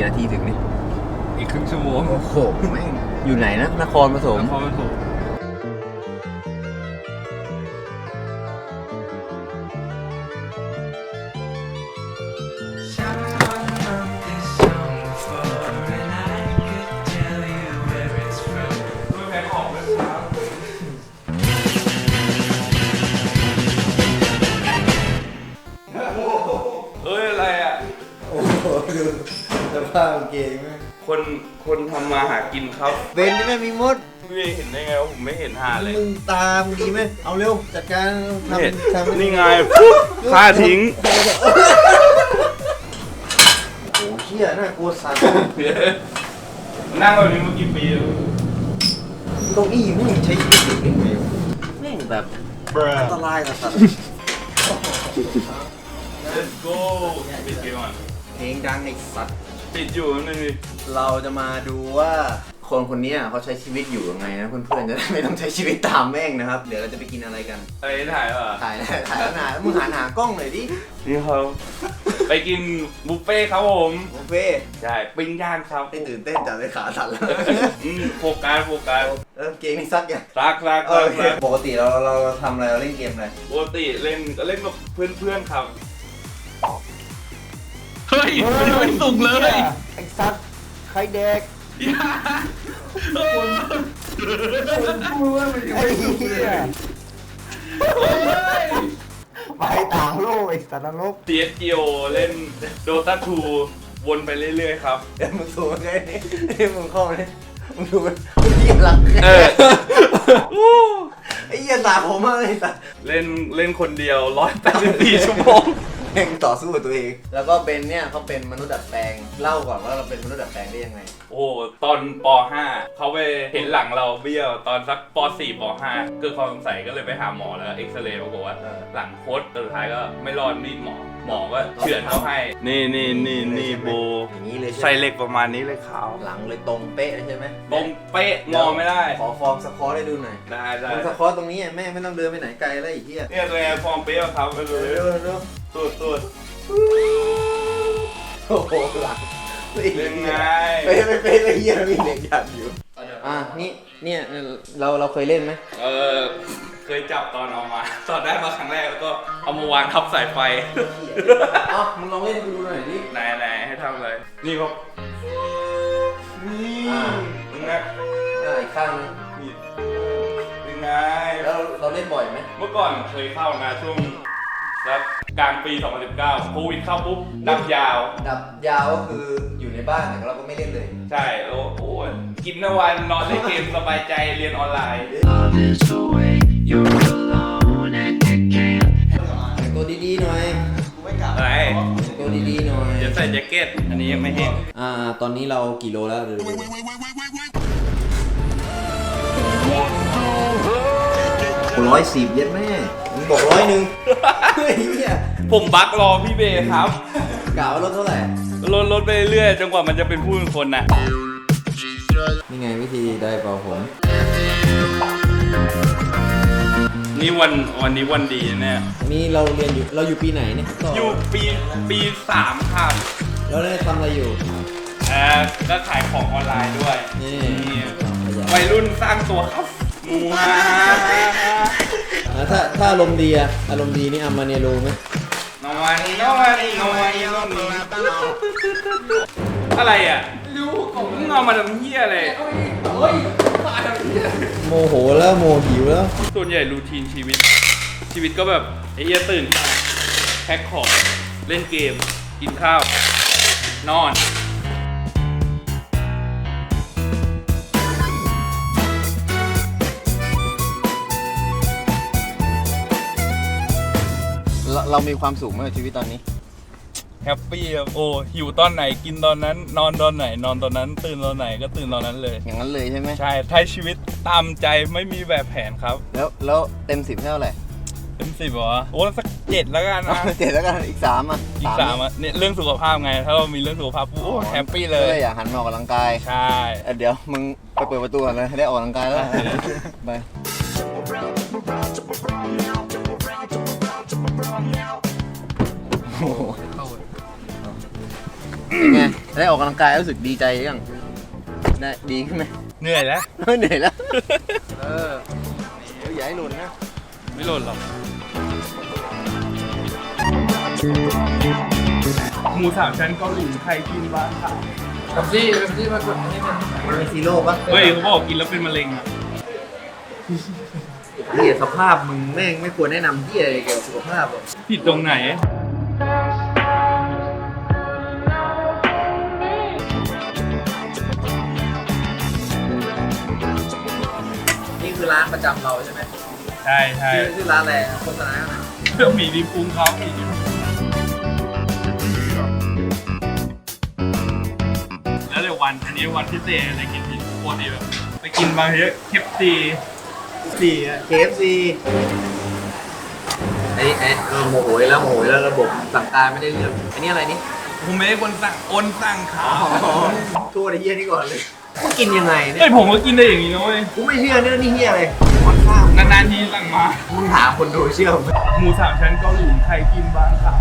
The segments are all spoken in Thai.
กี่นาทีถึงนี่อีกครึ่งชั่วโมงโอ้โหแม่งอยู่ไหนนะนครปฐมนครปฐมเอ้าพกางเกงแม่งคนคนทำมาหากินครับเบนนี่แม่งมีมดพี่เห็นได้ไงว่าผมไม่เห็นหาเลยมึงตามดีไหมเอาเร็วจัดการเห็นทำทำนี่ไงฆ่าทิ้งโอ้โหเชี่ยน่ากลัวสัตว์นั่งแบบนี้มากี่ปีแล้วเก้าอี้มึงใช้ชีวิตอยู่ได้ไงวะแม่งแบบอันตรายกับสัตว์ Let's go ปิดเกมก่อนเพลงดังไอ้สัตว์ ปิดอยู่นึงดิเราจะมาดูว่าคนคนเนี้ยเขาใช้ชีวิตอยู่ยังไงนะเพื่อนๆจะได้ไม่ต้องใช้ชีวิตตามแม่งนะครับ เดี๋ยวเราจะไปกินอะไรกัน ไอ้ถ่ายป่ะถ่ายถ่ายแล้วนะมึงหันหากล้องหน่อยดินี่เขาไปกินบุฟเฟ่ต์ครับผมบุฟเฟ่ต์ใช่ปิ้งย่างครับไม่ตื่นเต้นจัดเลยขาสั่นแล้วอืมโฟกัสโฟกัสเออเกมนี่ซักยังรักรักโอรักเครักปกติเราเราเราทำอะไรเราเล่นเกมอะไรปกติเล่นก็เล่นกับเพื่อนๆครับ เฮ้ยมันยังไม่สุกเลย ไอ้ซักใครเด็กไอ้เหี้ยไปต่างโลกไอ้สัตว์นรกเสียเกียวเล่นโดตา2วนไปเรื่อยๆครับ เดี๋ยวมึงสูงไงนี่มึงเข้ามาเนี่ยมึงดูมันมันเหี้ยหลังเออ ไอ้เหี้ยตาผมมากเลยไอ้สัตว์เล่นเล่นคนเดียวร้อยแปดสิบสี่ชั่วโมง แม่งต่อสู้กับตัวเอง แล้วก็เป็นเนี่ยเขาเป็นมนุษย์ดัดแปลงเล่าก่อนว่าเราเป็นมนุษย์ดัดแปลงได้ยังไง โอ้โหตอนป .5 เขาไปเห็นหลังเราเบี้ยวตอนสักป .4 ป .5 เกิดความสงสัยก็เลยไปหาหมอแล้วเอ็กซเรย์ปรากฏว่าเออหลังโคตรสุดท้ายก็ไม่รอดมีดหมอ หมอก็เฉือนเขาให้ นี่นี่นี่นี่โบ อย่างนี้เลยใช่ใส่ไหมเหล็กประมาณนี้เลยขาวหลังเลยตรงเป๊ะเลยใช่ไหมตรงเป๊ะงอไม่ได้ขอฟอร์มสควอตให้ดูหน่อยได้ได้มึงสควอตตรงนี้อะแม่ไม่ต้องเดินไปไหนไกลแล้วไอ้เหี้ยเนี่ยตัวเองฟอร์มเป๊ะครับไปเลเร็ยวเร็ว ตัวตัวโอ้โหหลังเล่นไงเป๊ะไม่เป๊ะเลยเหี้ยมีเหล็กยันอยู่ อะนี่เนี่ยเราเราเคยเล่นไหมเออเคยจับตอนเอามาตอนได้มาครั้งแรกแล้วก็เอามาวางทับสายไฟเอ้ามึงลองเล่นให้กูดูหน่อยดิไหนไหนให้ทำอะไรนี่ครับนี่อ่ามึงนะอะอีกข้างนึงนี่เป็นไงแล้วเราเล่นบ่อยไหมเมื่อก่อนเคยเข้านะช่วงสัก กลางปี 2019 โควิดเข้าปุ๊บดับยาว ดับยาวก็คืออยู่ในบ้านแต่เราก็ไม่เล่นเลย ใช่แล้วโอ้ยกินทั้งวันนอนเล่นเกมสบายใจเรียนออนไลน์ Love is the way you're alone and you can't แต่งตัวดีๆหน่อยอะไร แต่งตัวดีๆหน่อย เดี๋ยวใส่แจ็คเก็ต อันนี้ยังไม่เห็นอ่า ตอนนี้เรากี่โลแล้วเดี๋ยวดูร้อยสิบเย็ดแม่มึง บอกร้อยหนึ่งเฮ้ยเหี้ยผมบักรอพี่เบย์ครับกล่าวว่ารถเท่าไหร่ ลดลดไปเรื่อยๆจนกว่ามันจะเป็นผู้เป็นคนนะนี่ไงวิธีได้เป่าผม นี่วันวันนี้วันดีเนี่ย นี่เราเรียนอยู่เราอยู่ปีไหนเนี่ยต่อยู่ปีปีสามครับเราได้ทำอะไรอยู่ เอ่อก็ขายของออนไลน์ด้วยนี่ นี่ขยันวัยรุ่นสร้างตัวครับว้า อะถ้าถ้าอารมณ์ดีอะอารมณ์ดีนี่อามาเนโรไหมนอนนอนนอนนอนอะไรอะรู้ผมเอามาทำเหี้ยอะไรโมโหแล้วโมหิวแล้ว ส่วนใหญ่รูทีนชีวิต ชีวิตก็แบบไอ้เหี้ยตื่นแพ็คของเล่นเกม กินข้าว นอน เราเรามีความสุขไหมกับชีวิตตอนนี้ แฮปปี้ครับโอ้หิวตอนไหนกินตอนนั้น นอนตอนไหน นอนตอนนั้น ตื่นตอนไหนก็ตื่นตอนนั้นเลย อย่างนั้นเลยใช่ไหมใช่ใช้ชีวิตตามใจไม่มีแบบแผนครับแล้วแล้วเต็มสิบเท่าไหร่เต็มสิบเหรอโอ้สักเจ็ดแล้วกันนะ เจ็ดแล้วกันอีกสามอะอีกสามอะเนี่ยเรื่องสุขภาพไง ถ้าเรามีเรื่องสุขภาพปุ๊บโอ้แฮปปี้เลเลยยอยากหันมาออกกำลังกายใช่ เอ้ยเดี๋ยวมึงไปเปิดประตูก่อนเลยให้ได้ออกกำลังกายแล้ว ไปโโหเป็นไงสได้ออกกำลังกายรู้สึกดีใจยังได้ดีขึ้นไหม เหนื่อยแล้ว เหนื่อยแล้ว เออเดี๋ยวอย่าให้หล่นนะ ไม่หล่นหรอกหมูสามชั้นเกาหลีใครกินบ้างครับกับซี่กับซี่มากดให้มันมันเป็นซีโร่ปะเฮ้ยเขาบอกกินแล้วเป็นมะเร็งอะเหียสภาพมึงแม่งไม่ควรแนะนำที่อะไรเกี่ยวกับสุขภาพหรอกผิดตรงไหน นี่คือร้านประจำเราใช่ไหมใช่ใช่ชื่อชื่อร้านอะไรโฆษณาหน่อยเรื่องหมีดีปรุงเขาหมีดีปรุงแล้วเดี๋ยววันอันนี้วันพิเศษอะไรกินผิดปกติแบบไปกินบางทีเคปซีสี่อะ KFC ไอ้ไอ้เออโมโหยแล้วโมโหยแล้วระบบสั่งการไม่ได้เรื่องอันนี้อะไรนี่ผมไม่ได้คนสั่งโอนสั่งขาโทษไอ้เหี้ยนี่ก่อนเลยมึงกินยังไงเนี่เฮ้ยยผมก็กินได้อย่างนี้นะเว้ยกูไม่เชื่อเนี่ยนี่เหี้ยอะไรมันข้าวนานๆทีสั่งมามึงถามคนดูเชื่อไหมหมูสามชั้นเกาหลีใครกินบ้างครับ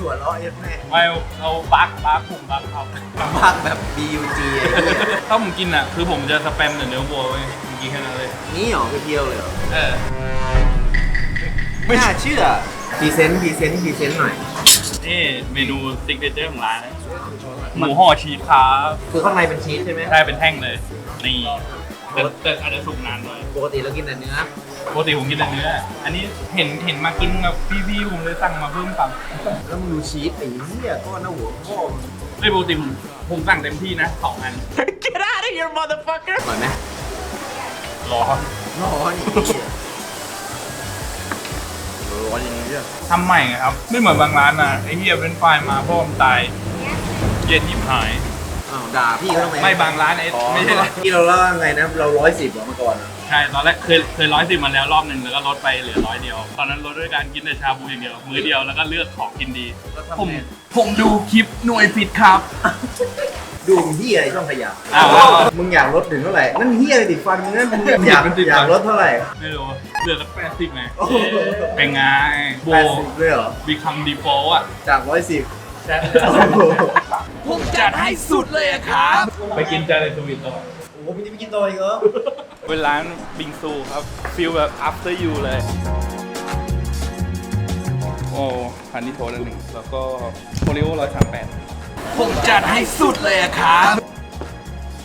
ถั่วล้อเอ็ดแม่ไม่เอาบักบักผมบักครับพักแบบ BUG ไอ้เหี้ยถ้าผมกินอะ คือผมจะสแปมแต่เนื้อวัวเว้ยผมกินแค่นั้นเลย นี่หรอเพียวๆเลยเหรอ เออ ไม่น่าเชื่อพรีเซนต์พรีเซนต์พรีเซนต์หน่อย นี่เมนูซิกเนเจอร์ของร้านนะหมูห่อชีสครับคือข้างในเป็นชีสใช่ไหมได้เป็นแท่งเลย นี่แต่แต่อาจจะสุกนานหน่อยปกติเรากินแต่เนื้อปกติผมกินแต่เนื้อ อันนี้เห็นเห็นมากินกับพี่ๆผมเลยสั่งมาเพิ่มตังค์แล้วมึงดูชีสไอ้เหี้ยก้อนหน้าหัวพ่อมึงไม่ปกติผมผมสั่งเต็มที่นะสองอันอร่อยไหมรอร้อนอีก ร้อนอย่างนี้เชียวทำใหม่ไงครับ ไม่เหมือนบางร้านนะไอ้เหี้ยเป็นไฟล์มาพ่อมนตาย เย็นหยิบหาย อ้าวด่าพี่เขาทำไมไม่บางร้านไอ้อ๋อไม่ใช่ที่เราเล่าไงนะเราร้อยสิบเหรอเมื่อก่อนอะใช่ตอนแรกเคยเคยร้อยสิบมาแล้วรอบหนึ่งแล้วก็ลดไปเหลือร้อยเดียว ตอนนั้นลดด้วยการกินแต่ชาบูอย่างเดียว มื้อเดียวแล้วก็เลือกของกินดีผมผมดูคลิปหน่วยผิดครับ ดูมึงเฮียอะไรช่องขยะอ้าว มึงอยากลดถึงเท่าไหร่ นั่นเฮียอะไรติดฟันมึงนั่นมึงอยากมันติดฟัน อยากลดเท่าไหร่ ไม่รู้เหลือสักแปดสิบไงโอ้โห เป็นไงโบแปดสิบเลยเหรอ บีคัมดีโฟอะจากร้อยสิบใช่โอ้โหผมจัดให้สุดเลยครับ ไปกินจานในทวิตต่อโอ้โหมึงจะไปกินต่ออีกเหรอเป็นร้านบิงซูครับฟิลแบบ after you เลย โอ้ฮันนี่โทสอันหนึ่งแล้วก็โคริโอร้อยสามแปด ผมจัดให้สุดเลยครับ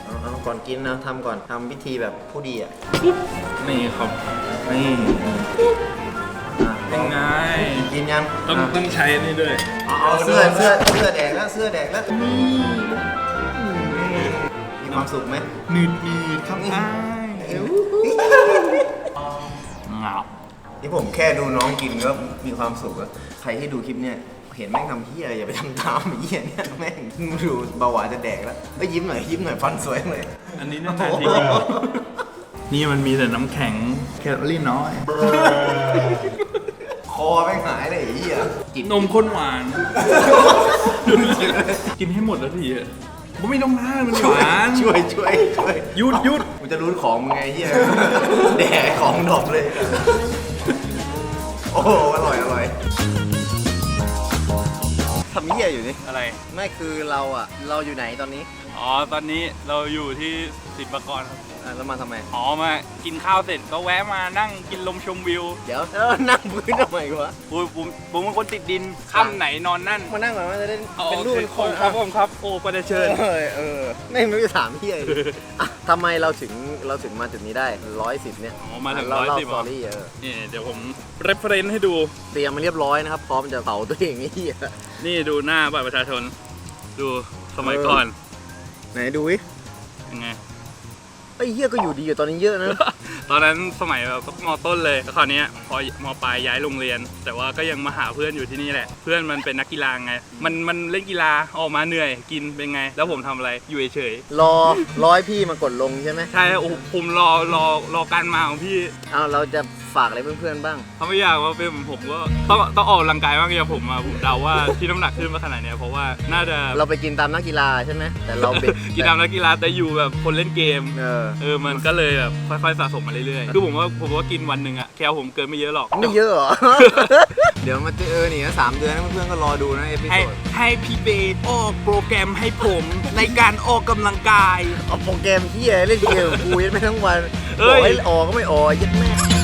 เอาเอาก่อนกินนะทำก่อนทำพิธีแบบผู้ดีอะนี่ครับนี่เป็นไงกินยังต้องอะต้องใช้นี่ด้วย เอาเอาเสื้อเสื้อเสื้อแดงแล้วเสื้อแดงแล้วนี่มีความสุขไหมนืดนืดครับนี่อ้ายเอ้วเงานี่ผมแค่ดูน้องกินก็มีความสุขแล้วใครที่ดูคลิปเนี่ย เห็นแม่งทำเฮียอะไรอย่าไปทำตามไอ้เฮียเนี่ยแม่งดูเบาหวานจะแดกแล้วก็ยิ้มหน่อยยิ้มหน่อยฟันสวยเลยอันนี้นานๆทีจริงนี่มันมีแต่น้ำแข็งแคลอรี่น้อย คอแม่งหายเลยไอ้เฮียกินนมข้นหวาน กินให้หมดแล้วทีอะผมไม่ต้องน้ามันหวานช่วยช่วยช่วยหยุดหยุดกูจะรู้ของมึงไงเฮียแดกของดอกเลย โอ้โหอร่อยอร่อย ทำเฮียอยู่นี่อะไร ไม่คือเราอะ เราอยู่ไหนตอนนี้ อ๋อ ตอนนี้เราอยู่ที่สิบปกรครับ อะแล้วมาทำไม อ๋อมากินข้าวเสร็จก็แวะมานั่งกินลมชมวิวเดี๋ยวแล้วนั่งพื้นทำไมวะผมผมผมเป็นคนติดดินค่ำไหนนอนนั่นมานั่งก่อนว่าจะได้อ๋อเป็นรูปเป็นคนครับผมครับโอ้ก็ได้เชิญ เออเออไม่ไม่รู้จะถามพี่อะไรอะทำไมเราถึงเราถึงมาจุดนี้ได้ร้อยสิบเนี่ยอ๋อมาถึงเล่า110เล่าเหรอสตอรี่เออนี่เดี๋ยวผม reference ให้ดู เตรียมมาเรียบร้อยนะครับพร้อมจะเผาตัวเองไอ้เหี้ยนี่ดูหน้าบัตรประชาชน ดูสมัยก่อนไหนดูวิยังไง ไอ้เหี้ยก็อยู่ดีอยู่ตอนนี้เยอะนะ ตอนนั้นสมัยแบบมต้นเลยแล้วคราวเนี้ยพอมปลายย้ายโรงเรียน แต่ว่าก็ยังมาหาเพื่อนอยู่ที่นี่แหละ เพื่อนมันเป็นนักกีฬาไง มันมันเล่นกีฬาออกมาเหนื่อยกินเป็นไง แล้วผมทำอะไรอยู่เฉยรอร้อยพี่มากดลงใช่ไหมๆใช่โอ้โหผมรอรอรอการมาของพี่ เอาเราจะ ฝากอะไรเพื่อนๆบ้าง ถ้าไม่อยากว่าเป็นผมก็ต้องต้องออกกำลังกายบ้างอย่างผมอะผมเดาว่าที่น้ำหนักขึ้นมาขนาดเนี้ยเพราะว่าน่าจะเราไปกินตามนักกีฬาใช่ไหมแต่เราเบ็ดกีฬานักกีฬาแต่อยู่แบบคนเล่นเกม เออเออมันก็เลยแบบค่อยๆสะสมมาเรื่อยๆ คือผมว่าผมว่ากินวันหนึ่งอะแคลผมเกินไม่เยอะหรอก ไม่เยอะเหรอ เดี๋ยวมาเจอนี่นะสามเดือนนะเพื่อนๆก็รอดูนะเอพิให้โซดให้พี่เบสออกโปรแกรมให้ผมในการออกกำลังกาย เอาโปรแกรมที่เล่นเกมกับกูยัดไม่ทั้งวันเอ้บย อกให้ออกก็ไม่ออกยัดแม่